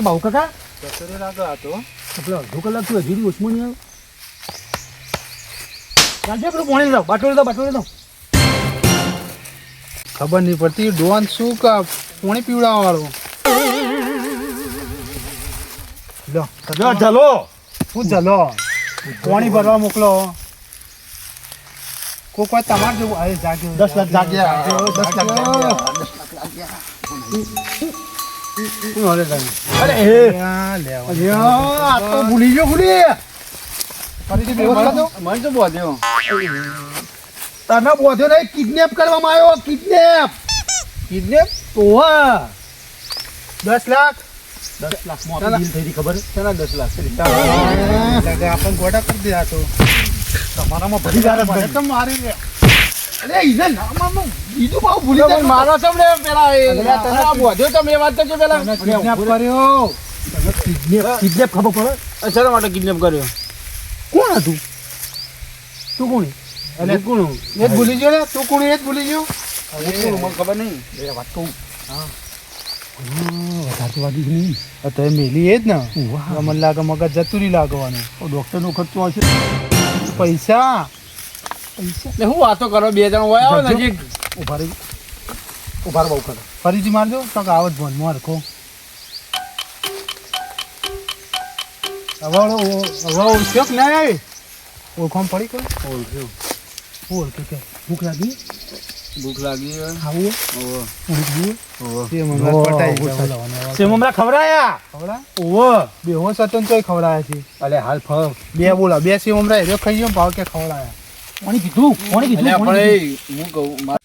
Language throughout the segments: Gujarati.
આ બહુ કાકા? કચરો લાગે આ તો. આપણે અડધો કલાક થયો હજી ઓછમાં નહીં આવ્યો ચાલજે પેલું પાણી લાવ બાટલો દો બાટલો દો ખબર નહીં પડતી ડોન શું કા પોણી પીવડાવવા વાળો લો જલો શું ચલો પોણી ભરવા મોકલો. કોક વાર તમારે જેવું અરે જાગ્યો. દસ લાખ જાગ્યા. દસ લાખ જાગ્યા. શું હાલે તમે? અરે એ ક્યાં લેવા? અલ્યા, આ તો ભૂલી ગયો ભૂલી. ફરીથી વ્યવસ્થા તો? મને તો બોધ્યો તને બોધ્યો નહીં કિડનેપ કરવામાં આવ્યો કિડનેપ. કિડનેપ? તો દસ લાખ. દસ લાખમાં ના, ના. ડીલ થઈ ખબર? શેના દસ લાખ. આપણને ગોડા કરી દે તો. તમારામાં ભરી જાય મારી અરે ઈને નામમાં બીજું ભાવ ભૂલી જાય મારો તમને પેલા આ બોધ્યો તમે વાત કરજો પેલા. કિડનેપ કર્યો. કિડનેપ કિડનેપ ખબર પડે? શેના માટે કિડનેપ કર્યો? કોણ હતું? તું કોણ અરે કોણ એ જ ભૂલી ગયો ને. તું કોણ એ જ ભૂલી ગયો. મને ખબર નહીં. એ વાત કહું હા વધારે તો નહીં. તો મેલી એ જ ને. મને લાગે મગજ જતું લાગવાનું. ડૉક્ટરનો ખર્ચો હશે. પૈસા. એટલે હું વાતો કરો બે જણ હોય આવો નજીક. ઊભા રહી. ઊભા બહુ કરો. ફરીથી મારજો તો કે આવત ભણ માર કો અવાળો અવાળો હવે કે નહીં? ઓળખાણ પડી કોઈ ઓળખ્યો. ઓળખ્યો કે? ભૂખ લાગી? ભૂખ લાગી ખાવું? ઓહો પટાઈ સેમમરા ખવરાયા ખવડા? ઓવો. બેહોશ હતો તોય ખવડાયા છે. અલે હાલ ફ બે બોલા બે સેવ મમરા એરો ખાઈ ગયો ભાવ કે ખવડાયા. કોણી કીધું? કોણી કીધું? હું કહું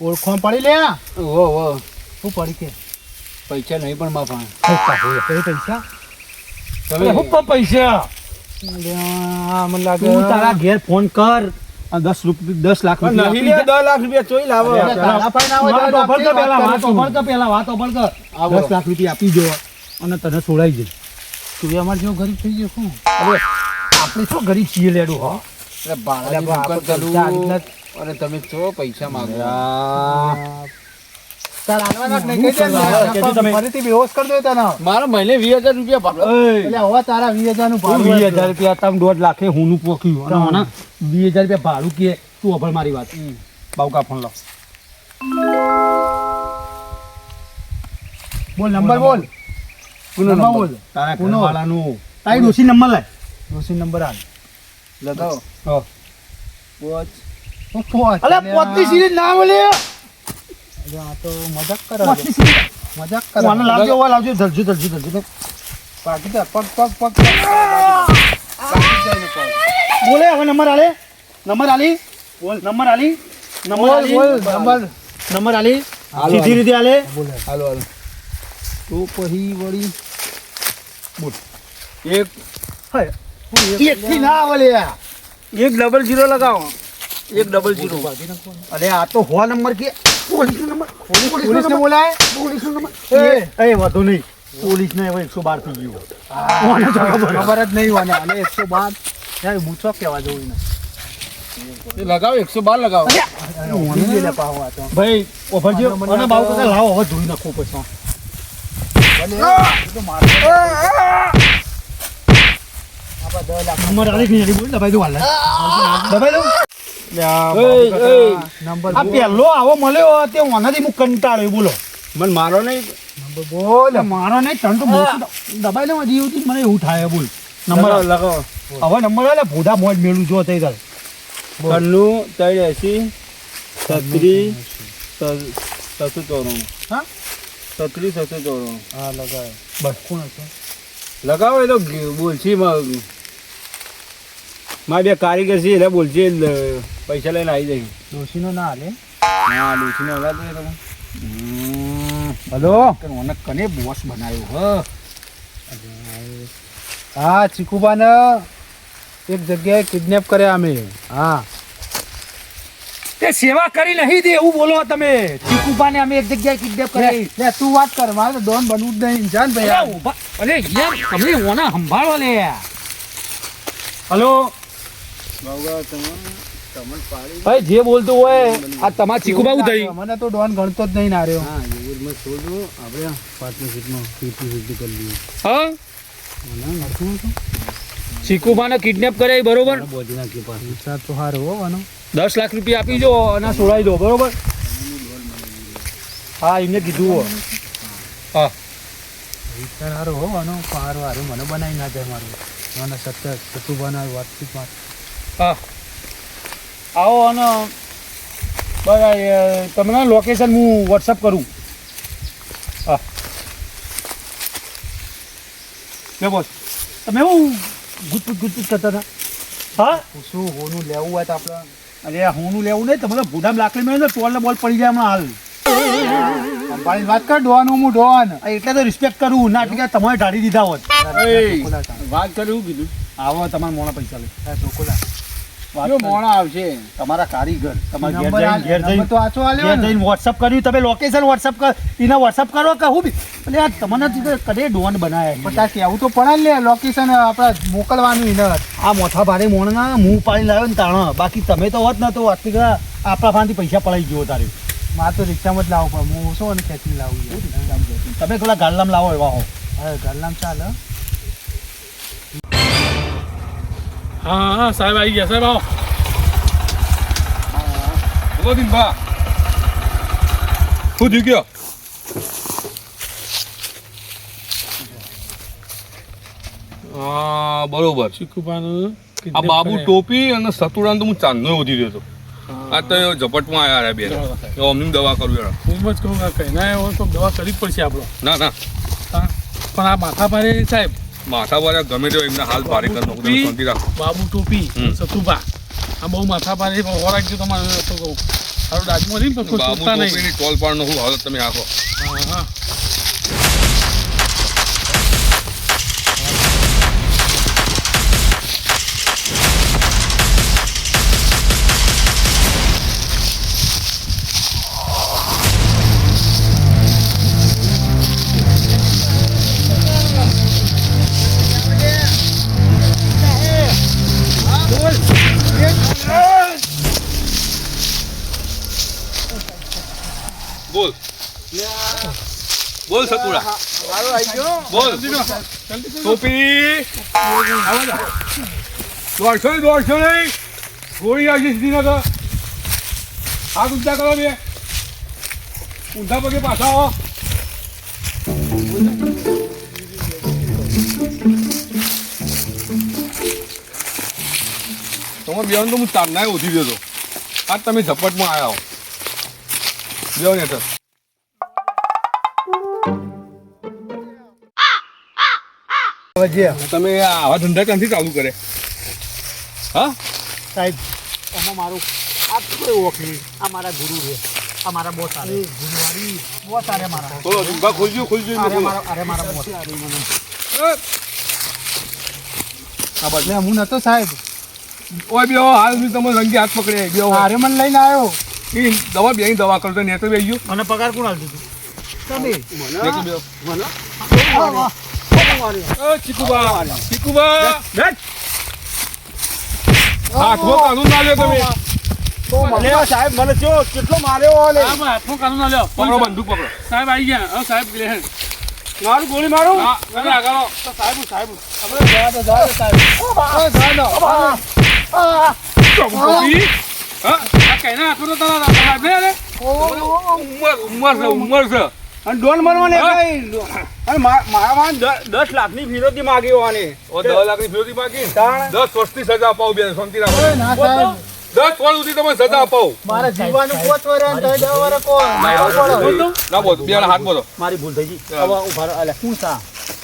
ઓળખવા પડી લે ઓ ઓ શું પડી કે? પૈસા નહીં પણ માં પણ પૈસા તમે હું પણ પૈસા? મને લાગે તું તારા ઘેર ફોન કર. દસ રૂપિયા દસ લાખ રૂપિયા દસ લાખ રૂપિયા ચોઈ લાવો. હોય વાત તો ઓફર કર વાત પહેલા, વાત કરીશું. ઓફર કર પહેલા, વાત ઓફર કર. હા, બોલો. દસ લાખ રૂપિયા આપી દો અને તને છોડાઈ જાય તું અમારે જેવો ગરીબ થઈ ગયો શું? આપણે શું ગરીબ છીએ લેડું હો? અરે આ તમે તો પૈસા માંગો. હું ને. મારો મહિને વીસ હજાર રૂપિયા ભાડો એટલે હવે તારા વીસ હજારનું ભાડું વીસ હજાર રૂપિયા તમે દોઢ લાખે પોખ્યું અને વીસ હજાર રૂપિયા ભાડું કે તું અભળ મારી વાત. બાવકા ફોન લો બોલ નંબર બોલ. કોનો નંબર નંબર? બોલ. તારા કોનો? વાળાનો તારી ડોસી નંબર લાય. ડોસી નંબર આલ. લગાવો હા. પોચ. અલે પોતની સિરીઝ ના મળે. અરે આ તો મજાક કરે. મજાક લાવજો લાવજો. પાકી પગ પગ. બોલે હવે નંબર આલે. નંબર આલી. બોલ. નંબર આલી. નંબર આલી. Number number. આલી. સીધી રીતે આલે. બોલે. હાલો હાલો. તો પછી વળી એક. એક થી ના આવે લે એક ડબલ જીરો લગાવો. એક ડબલ જીરો અરે આ તો હો નંબર કે પોલીસ નંબર. પોલીસ ને બોલાય? Police number. એ. એ. વધુ નહીં. પોલીસ ને એકસો બાર થઈ ગયું. ખબર? જ નહીં મને અને એકસો બાર. યાર હું છો કહેવા જવું ને એ લગાવો એકસો બાર લગાવો. ભાઈ ઓફરજો અને બાવ લાવો હવે ધોઈ નાખો પછી. નંબર આલી. કે બોલ દબાઈ દો હાલ દબાઈ દો નંબર આ પેલો આવો મળ્યો તે ઓનાથી હું કંટાળ્યો બોલો. મને મારો નહીં બોલ મારો નહીં તણ તો દબાઈ દો હજી એવું મને એવું થાય બોલ નંબર લગાવો હવે નંબર આલે ભૂધા મોજ મેળું જો તઈ તાર છન્નું ત્રણ એસી છત્રીસ છસો ચોરાણું હા? છત્રી છસો ચોરાણું હા, લગાવે બસ કોણ હશે લગાવો એ તો માં મારા બે કારીગર છે એટલે બોલશે પૈસા લઈને આવી જાય ડોશીનો ના હાલે? હા ડોસીને હલાતો તમે હલો? મને કને બોસ બનાવ્યો હ. હા ચીકુબાને એક જગ્યાએ કિડનેપ કર્યા અમે. હા. તે સેવા કરી નહીં દે એવું બોલો તમે. ચીકુબાને અમે એક જગ્યાએ કિડનેપ કરી. લે તું વાત કર મારે ડોન બનવું જ નહીં. જાન ભાઈ. અરે યાર તમે ઓના સંભાળો લે. હલો? ભાઈ જે બોલતું હોય આ તમાર ચીકુ બાબુ થઈ. મને તો ડોન ગણતો જ નહીં ના રહ્યો હા એવું જ છોડો આપણે પાર્ટનરશિપમાં ફિફ્ટી ફિફ્ટી કરી લઈએ હા? ચીકુબાને કિડનેપ કર્યા બરોબર? બોધી નાખીએ પાછું. વિચાર તો સારો હો આનો. દસ લાખ રૂપિયા આપી દો અને છોડાવી દો બરોબર? હા એમને કીધું હો. હા. વિચાર સારો હો આનો. પાર વારો મને બનાવી ના જાય મારું. મને સત્ય સતું બનાવ્યું વાતચીતમાં હા. આવો અને બરાબર તમને લોકેશન હું વોટ્સઅપ કરું. હા. લે બોસ તમે એવું ગુજપુત ગુજપુત કરતા હતા? હા? શું હોનું લેવું હોય તો આપણે. અરે હોનું લેવું નહીં તમારે ભૂડામ લાકડી મેળવે ને ટોલને બોલ પડી જાય હમણાં હાલ. અંબાણી વાત કર ડોન હું ડોન આ એટલે તો રિસ્પેક્ટ કરું ના એટલે કે તમારે ઢાળી દીધા હોત. વાત કરું કીધું. આવો તમારા મોણા પૈસા લે. વાત જો. મોણા આવશે તમારા કારીગર તમારા ઘેર જઈને ઘેર જઈને તો આછો આલ્યો ઘેર. જઈને વોટ્સઅપ કર્યું. તમે લોકેશન વોટ્સઅપ કર એને વોટ્સઅપ કરો કે હું એટલે આ તમને કદે ડોન બનાયા પણ તાર કેવું તો ને લે લોકેશન આપણે મોકલવાનું એને. આ મોથા ભારે મોણના મું પાડી લાવ્યો ને તાણ. બાકી તમે તો હોત ને તો બધા આપણા ફાંથી પૈસા પડાઈ ગયો તારે. મારે તો રિક્ષામાં જ લાવવું પડે. હું શું અને ખેંચીને લાવું તમે થોડા ગાડલામ લાવો એવા હો. હવે ગલ્લામાં ચાલે. હા હા સાહેબ આવી ગયા સાહેબ આવો. બોલો દિનભા. શું થયું ગયો હા બરોબર. ચીકુપાનું આ બાબુ ટોપી અને સતુડાને તો હું ચાંદનો વધી રહ્યો હતો. આ તો ઝપટમાં આવ્યા બે તો અમની દવા કરું યાર હું જ કહું કઈ ના હોય તો દવા કરવી જ પડશે આપણો. ના ના. પણ આ માથા ભારે સાહેબ માથા વાળા ગમે તેઓ એમના હાલ ભારે કરી નાખો તમે શાંતિ રાખો. બાબુ ટોપી સતુભા. આ બહુ માથા ભારે હોરાક જો તમારે તો કહું. સારું ડાજમાં નહીં કોઈ બાબુ ટોપીની ટોલ પાડનો હું હાલત તમે આખો? હા હા. બોલ. ગયો બોલ. ટોપી. દોડશો નહીં દોડશો નહીં ગોળી આવશે સીધી આ હાથ ઊંચા કરો બે. ઊંધા પગે પાછા આવો. તમારે બેન તો હું તારનાય ઓછી ગયો હતો. આજ તમે ઝપટમાં આવ્યા હો. બેન હેઠળ. જે તમે આવા ધંધા ક્યાંથી ચાલુ કરે? હા? સાહેબ એમાં મારું આ કોઈ ઓળખી આ મારા ગુરુ છે. આ મારા બોસ આરે ગુરુવારી બોસ આરે મારા. બોલો ઝુંબા ખોલજો ખોલજો અરે મારા અરે મારા બોસ. આ બાજુ હું નતો સાહેબ. ઓય બેહો હાલ બી તમે રંગી હાથ પકડે. બેહો હારે મને લઈને આવ્યો. ઈ દવા બે દવા કરતો ને તો બેહી ગયો. મને પગાર કોણ આપી દીધું? તમે. ચીકુબા ચીકુબા. હાથમાં કાનૂન ના લ્યો તમે. સાહેબ મને જો કેટલો માર્યો ઓલે હાથમાં કાનૂન ના લ્યો. પકડો બંદૂક પકડો. સાહેબ આવી ગયા. હા સાહેબ ગ્રેહણ મારું ગોળી મારું? આગળ સાહેબ સાહેબ આપણે જવા દો જવા દો સાહેબ. ટોપી હા? આ કઈ ના હાથમાં તો તારા સાહેબ ને ઉમર ઉંમર છે ઉમર છે. અને ડોન બનવાને હા? અને મારા માં દ- લાખની વિરોધી માગી હોવાની. ઓ દસ લાખની ફિરોધી બાકી તાણ. દસ વર્ષની સજા અપાવું બેન શાંતિ રાખો. ના સાહેબ. દસ વર્ષ સુધી તમે સજા અપાવું. મારે જીવાનું પોચ વરે ને દસ વરે કોણ? ના બોલો બે હાથ બોલો મારી ભૂલ થઈ ગઈ. હવે ઊભા અલે હું સા?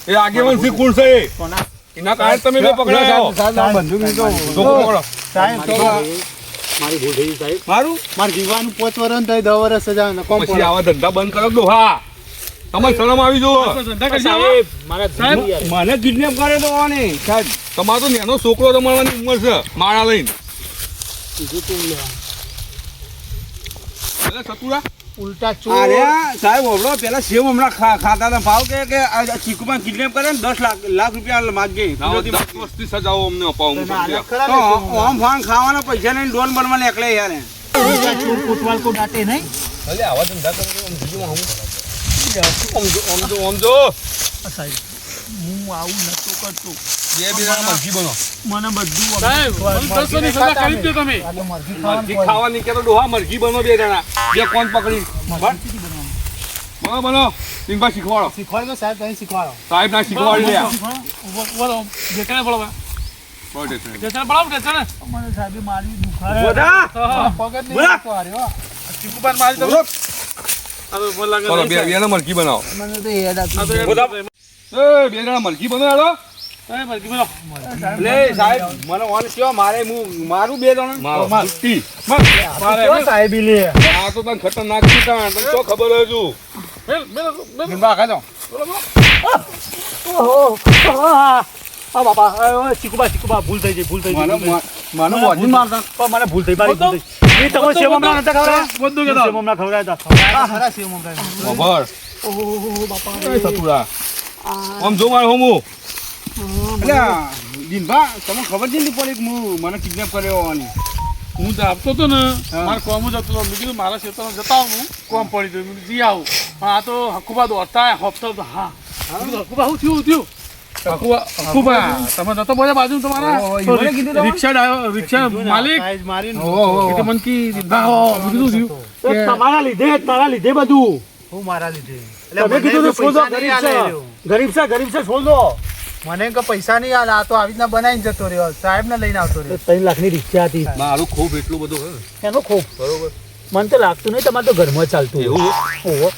એ આગેવાન સી કોણ છે કોના? એના કારણે તમે બે પકડાયા છો. બંદૂક તો પકડો. સાહેબ તો મારી ભૂલ થઈ સાહેબ. મારું? મારે જીવવાનું પોચ વરે થાય દસ વરે સજા. ને કોમ પછી આવા ધંધા બંધ કરો દો? હા. તમારે શરમ આવી જુઓ. મને કિડનેપ કરે તો સાહેબ તમારો તો નાનો છોકરો તમારવાની ઉંમર છે. માળા લઈને. સતુરા. ઉલટા અરે સાહેબ હોબળો પેલા સેવ હમણાં ખાતા હતા. ભાવ કે કે આ ચીકુમાં કિડનેપ કરે ને દસ લાખ લાખ રૂપિયા માગે ના, સજાઓ અમને અપાવો. ઓમ ફાન ખાવાના પૈસા નહીં ડોન બનવાને એકલે યાર. કોટવાલ કો દાટે નહીં. ભલે આવા ધંધા કરો બીજું આવું. સાહેબ હું આવું નતો કરતો. બે બે જણા બનો. મને બધું સાહેબ મને સજા કરી દો તમે. એટલે મરઘી મરઘી ખાવાની ડોહા મરઘી બનો બે જણા. બે કોણ પકડી? બનો. બનો સિંગભા શીખવાડો. શીખવાડો સાહેબ તમે શીખવાડો. સાહેબ ના શીખવાડી લે બોલો મને સાહેબ મારી દુખાય બધા? પગત નહીં મારી દો આ તો મને લાગે ચલો બે બે ના મલકી બનાવો. એ બે જણા મલકી બનાવો. લે સાહેબ મને ઓન કયો? મારે હું મારું બે જણા? મારો. મારે. સાહેબ સાહેબી લે? આ તો તને ખતરનાક છે તને શું ખબર હોય ઓહો આ બાપા ચીકુબા ચીકુબા ભૂલ થઈ ગઈ ભૂલ થઈ ગઈ મને ભૂલ થઈ ગઈ. મને મોજી મારતા. પણ મને ભૂલ થઈ મારી એ તમે સેવ મમરા નતા ખવડાવ્યા બધું સેવ મમરા ખવડાવ્યા હતા ખરા સેવ મમરા ખબર ઓહો બાપા એ સતુરા આમ જો મારે હોમું એટલે દિનભા તમને ખબર છે ને પડી કે હું મને કિડનેપ કર્યો હોવાની હું તો આપતો હતો ને મારે કોમ જ હતો મેં કીધું મારા ક્ષેત્રમાં જતા આવું કોમ પડી ગયું મેં જી આવું પણ આ તો હકુબા દોડતા હફતા હા હકુબા શું થયું થયું તમે નતો બોલ્યા બાજુ તમારા? ઓહો, તો ઈવોને કીધું તમે? રિક્ષા રિક્ષા માલિક. સાઈઝ મને કી દીધા હો મેં કીધું તમારા લીધે તારા લીધે બધું. હું મારા લીધે? તમે કીધું તો ગરીબ છે. ગરીબ છે ગરીબ છે શોધો. મને કે પૈસા નહીં આલે આ તો આવી રીતના બનાવીને જતો રહ્યો. સાહેબ ને લઈને આવતો રહ્યો. ત્રણ લાખની રિક્ષા હતી. મારું ખૂબ એટલું બધું હે. એનો ખોફ બરોબર. મને તો લાગતું નહીં તમારે તો ઘરમાં ચાલતું એવું ઓહો.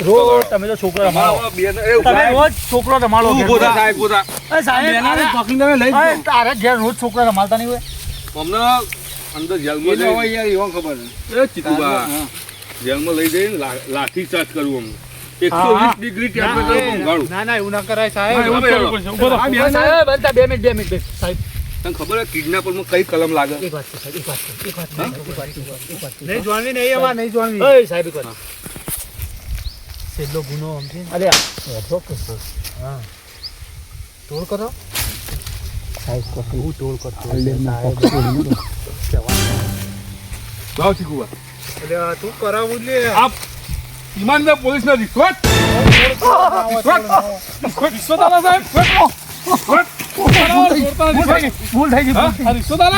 રોજ તમે તો છોકરો રમાડો. મારા બે ને- એ તમે રોજ છોકરો રમાડો તું ઊભો થા, સાહેબ, ઊભો થા. એ સાહેબ બેનાને અરે, પકડીને તમે લઈ તારે ઘેર રોજ છોકરા રમાડતા નહીં હોય? અંદર જેલમાં એ તો યાર એવો ખબર એ ચીકુબા, જેલમાં લઈ જઈને લાઠી ચાર્જ કરવું અમને. એકસો વીસ ડિગ્રી ટેમ્પરેચર ના ના એવું ના કરાય સાહેબ. બે મિનિટ બે મિનિટ સાહેબ. તને ખબર હે કિડનેપરમાં કઈ કલમ લાગે? એક વાત એક વાત એક વાત. નહીં જોણવી નહીં એમાં નહીં જોણવી સાહેબ એક વાત છેલ્લો ગુનો આમ છે અરે આ હા. ટોળ કરો. જાઓ ચીકુબા. એટલે આ તું કરાવું લે. આપ ઈમાનદાર પોલીસને રિશ્વત રિશ્વત રિશ્વત આલા સાહેબ રિશ્વત. ભૂલ થઈ ગઈ. છોડતા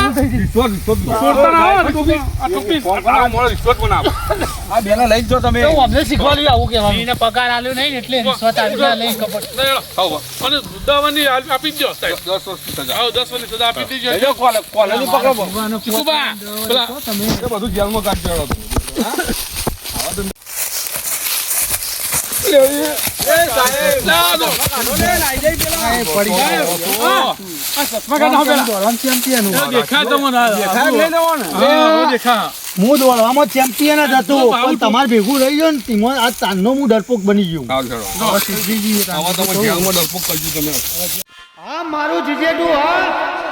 ના ટોપી આ ટોપી આ મોળો બનાવો. આ લઈ જ જો તમે. હું અમને શીખવાડ્યું આવું એને પગાર આલ્યો નહીં એટલે લઈ કપટ બા. અને આપી જ દો સાહેબ. દસ વર્ષની સજા. આવો દસ વર્ષની સજા આપી દીજો. કોલે પકડો. પેલા એ બધું જેલમાં કાઢી દેવાનો તમે. લા દો. એ દેખાય તમને આ- સાહેબ લઈ જવો ને હા, હું દોડવામાં ચેમ્પિયન જ પણ તમારે ભેગું રહી ગયો ને તેમાં આ ચાંદનો હું ડરપોક બની ગયો તમે મારું જીજેડું, હા?